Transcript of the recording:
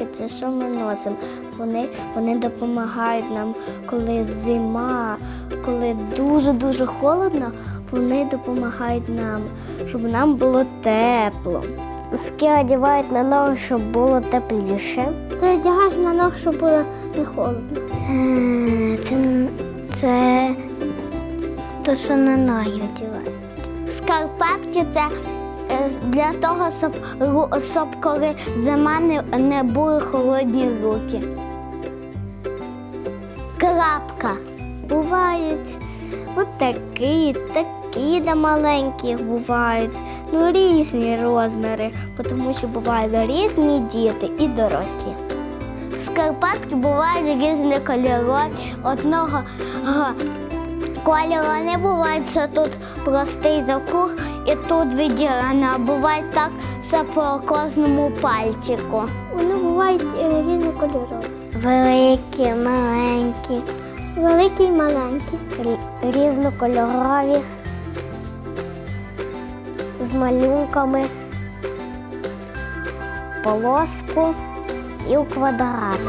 речі, що ми носимо. Вони, вони допомагають нам, коли зима, коли дуже-дуже холодно, вони допомагають нам, щоб нам було тепло. Ски одягають на ноги, щоб було тепліше. Ти одягаєш на ноги, щоб було не холодно. Це, це те, що на ноги одягають. Скарпетки це е, для того, щоб, щоб коли зима не, не були холодні руки. Крапка. Бувають от такі, такі для маленьких бувають. Ну, різні розміри, тому що бувають різні діти і дорослі. Скарпетки бувають різні кольори. Одного га, кольору не буває, що тут простий закруг і тут відділено, а буває так все по кожному пальчику. Вони бувають різні кольори. Великі, маленькі. Великі і маленькі. Різнокольорові. З малюнками. Полоску і у квадрат.